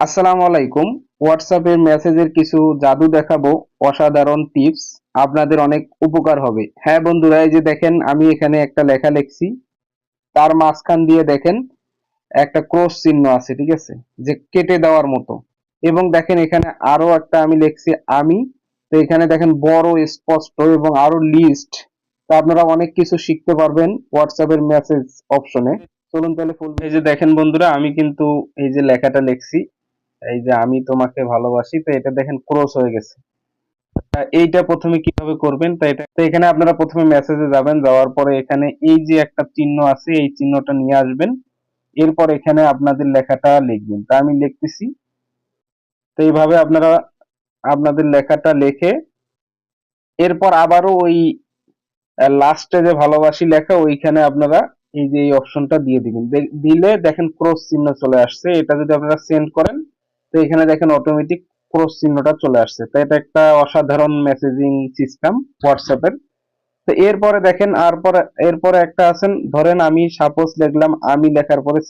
আসসালামু আলাইকুম। হোয়াটসঅ্যাপের মেসেজের কিছু জাদু দেখাবো, অসাধারণ টিপস আপনাদের অনেক উপকার হবে। হ্যাঁ বন্ধুরা, এই যে দেখেন, আমি এখানে একটা লেখা লিখছি। তার মাঝখান দিয়ে দেখেন, একটা ক্রস চিহ্ন আছে, ঠিক আছে? যে কেটে দেওয়ার মতো। এবং দেখেন, এখানে আরও একটা আমি লিখছি, আমি। তো এখানে দেখেন, বড়, স্পষ্ট এবং আরও লিস্ট তো আপনারা অনেক কিছু শিখতে পারবেন হোয়াটসঅ্যাপের মেসেজ অপশনে চলুন তাহলে ফুল এই যে দেখেন বন্ধুরা, আমি কিন্তু এই যে লেখাটা লিখছি। এই যে আমি তোমাকে ভালোবাসি, তো এটা দেখেন ক্রস হয়ে গেছে। এইটা প্রথমে কীভাবে করবেন? তো এটা তো এখানে আপনারা প্রথমে মেসেজে যাবেন, যাওয়ার পরে এখানে এই যে একটা চিহ্ন আছে, এই চিহ্নটা নিয়ে আসবেন। এরপর এখানে আপনাদের লেখাটা লিখবেন। তা আমি লিখতেছি। তো এইভাবে আপনারা আপনাদের লেখাটা লিখে, এরপর আবারও ওই লাস্টে যে ভালোবাসি লেখা, ওইখানে আপনারা এই যে এই অপশনটা দিয়ে দিবেন। দিলে দেখেন ক্রস চিহ্ন চলে আসছে। এটা যদি আপনারা সেন্ড করেন তো এখানে দেখেন অটোমেটিক ক্রস চিহ্নটা চলে আসছে। তো এটা একটা অসাধারণ মেসেজিং সিস্টেম হোয়াটসঅ্যাপের তো এরপরে দেখেন আর পরে, এরপরে একটা আছেন, ধরেন আমি সাপোজ লিখলাম, আমি লেখার পরে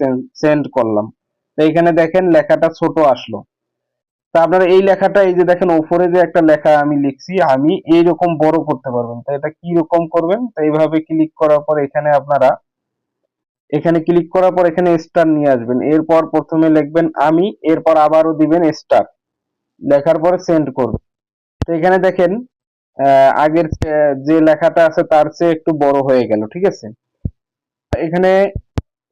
সেন্ড করলাম। তো এখানে দেখেন লেখাটা ছোট আসলো। তা আপনারা এই লেখাটা, এই যে দেখেন উপরে যে একটা লেখা আমি লিখছি, আমি এইরকম বড় করতে পারবেন। তো এটা কি রকম করবেন? তো এইভাবে ক্লিক করার পর এখানে আপনারা এখানে ক্লিক করার পর এখানে স্টার নিয়ে আসবেন। এরপর প্রথমে লিখবেন, আমি এরপর আবারও দিবেন স্টার লেখার পরে সেন্ড করবেন তো এখানে দেখেন আগের যে লেখাটা আছে তার চেয়ে একটু বড় হয়ে গেল, ঠিক আছে? এখানে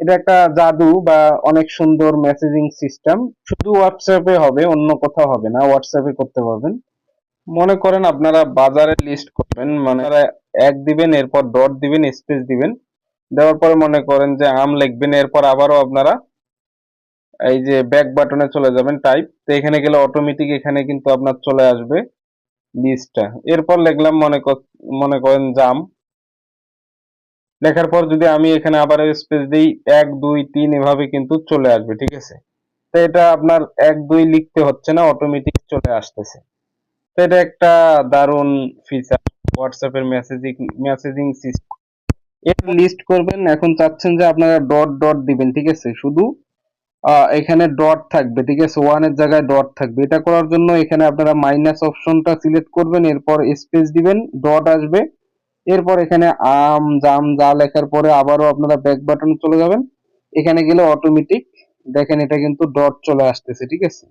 এটা একটা জাদু বা অনেক সুন্দর মেসেজিং সিস্টেম শুধু হোয়াটসঅ্যাপে হবে, অন্য কোথাও হবে না হোয়াটসঅ্যাপে করতে পারবেন। মনে করেন আপনারা বাজারে লিস্ট করবেন মানে এক দিবেন, এরপর ডট দিবেন স্পেস দিবেন। দেওয়ার পরে মনে করেন যে আম লিখবেন, এরপর আবারও আপনারা এই যে ব্যাক বাটনে চলে যাবেন টাইপ তো এখানে গেলে অটোমেটিক এখানে কিন্তু আপনার চলে আসবে লিস্টটা এরপর লিখলাম মনে মনে করেন জাম লেখার পর যদি আমি এখানে আবার স্পেস দিই, এক, দুই, তিন, এভাবে কিন্তু চলে আসবে, ঠিক আছে? তো এটা আপনার এক, দুই লিখতে হচ্ছে না অটোমেটিক চলে আসতেছে। তো এটা একটা দারুণ ফিচার হোয়াটসঅ্যাপের মেসেজিং মেসেজিং সিস্টেম এর লিস্ট করবেন, এখন চাচ্ছেন যে আপনারা ডট ডট দিবেন, ঠিক আছে? শুধু এখানে ডট থাকবে, ঠিক আছে? ওয়ানের জায়গায় ডট থাকবে। এটা করার জন্য এখানে আপনারা মাইনাস অপশনটা সিলেক্ট করবেন, এরপর স্পেস দিবেন ডট আসবে। এরপর এখানে আম, জাম, যা লেখার পরে আবারও আপনারা ব্যাক বাটনে চলে যাবেন। এখানে গেলে অটোমেটিক দেখেন এটা কিন্তু ডট চলে আসতেছে, ঠিক আছে?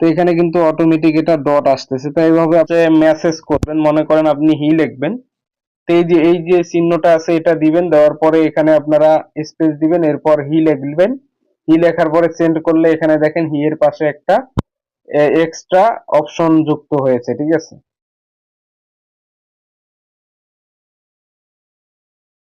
তো এখানে কিন্তু অটোমেটিক এটা ডট আসতেছে। তো এইভাবে আপনি মেসেজ করবেন, মনে করেন আপনি হি লিখবেন। এই যে এই যে চিহ্নটা আছে, এটা দিবেন, দেওয়ার পরে এখানে আপনারা স্পেস দিবেন, এরপর হি লিখবেন। হি লেখার পরে সেন্ড করলে এখানে দেখেন হি এর পাশে একটা এক্সট্রা অপশন যুক্ত হয়েছে, ঠিক আছে?